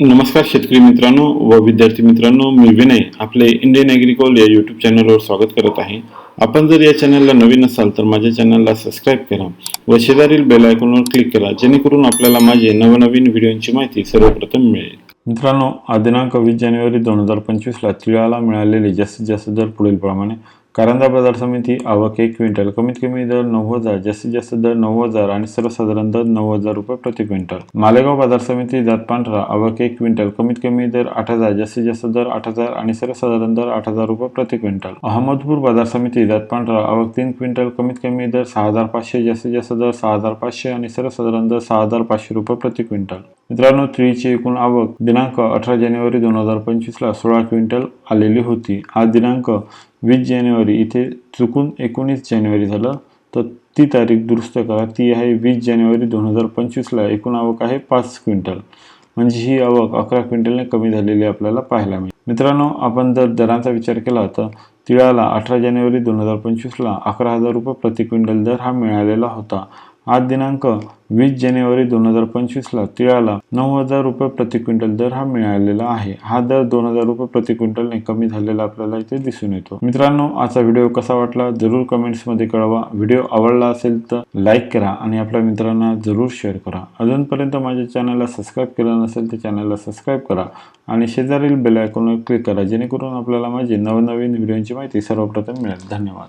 नमस्कार शेतकरी मित्रांनो व विद्यार्थी मित्रांनो मी विनय आपले इंडियन ॲग्रिकॉल या यूट्यूब चॅनलवर स्वागत करत आहे. आपण जर या चॅनलला नवीन असाल तर माझ्या चॅनलला सबस्क्राईब करा व शेजारील बेल आयकॉनवर क्लिक करा जेणेकरून आपल्याला माझे नवनवीन व्हिडिओंची माहिती सर्वप्रथम मिळेल. मित्रांनो आज दिनांक वीस जानेवारी दोन हजार पंचवीसला तिळाला मिळालेले जास्तीत जास्त दर पुढीलप्रमाणे कारंजा बाजार समिती आवक एक क्विंटल कमीत कमी दर नऊ हजार जास्तीत जास्त दर नऊ हजार आणि सर्वसाधारण दर नऊ हजार रुपये प्रति क्विंटल. मालेगाव बाजार समिती जात पांढरा आवक एक क्विंटल कमीत कमी दर आठ हजार जास्तीत जास्त दर आठ हजार आणि सर्वसाधारण दर आठ हजार रुपये प्रति क्विंटल. अहमदपूर बाजार समिती जात पांढरा आवक तीन क्विंटल कमीत कमी दर सहा हजार पाचशे जास्तीत जास्त दर सहा हजार पाचशे आणि सर्वसाधारण दर सहा हजार पाचशे रुपये प्रति क्विंटल. मित्रांनो त्रीची एकूण आवक दिनांक अठरा जानेवारी दोन हजार पंचवीसला सोळा क्विंटल आलेली होती. आज दिनांक वीस जानेवारी इथे चुकून एकोणीस जानेवारी झालं. तर ती तारीख दुरुस्त करा. ती आहे वीस जानेवारी दोन हजार पंचवीसला एकूण आवक आहे पाच क्विंटल. म्हणजे ही आवक अकरा क्विंटलने कमी झालेली आपल्याला पाहायला मिळेल. मित्रांनो आपण जर दरांचा विचार केला तर तिळाला अठरा जानेवारी दोन हजार पंचवीसला अकरा हजार रुपये प्रति क्विंटल दर हा मिळालेला होता. आज दिनांक वीस जानेवारी दोन हजार पंचवीसला तिळाला नऊ हजार रुपये प्रति क्विंटल दर हा मिळालेला आहे. हा दर दोन हजार रुपये प्रति क्विंटलने कमी झालेला आपल्याला इथे दिसून येतो. मित्रांनो आजचा व्हिडिओ कसा वाटला जरूर कमेंट्समध्ये कळवा. व्हिडिओ आवडला असेल तर लाईक करा आणि आपल्या मित्रांना जरूर शेअर करा. अजूनपर्यंत माझ्या चॅनलला सबस्क्राईब केलं नसेल तर चॅनलला सबस्क्राईब करा आणि शेजारील बेल आयकॉनवर क्लिक करा जेणेकरून आपल्याला माझी नवनवीन व्हिडिओची माहिती सर्वप्रथम मिळेल. धन्यवाद.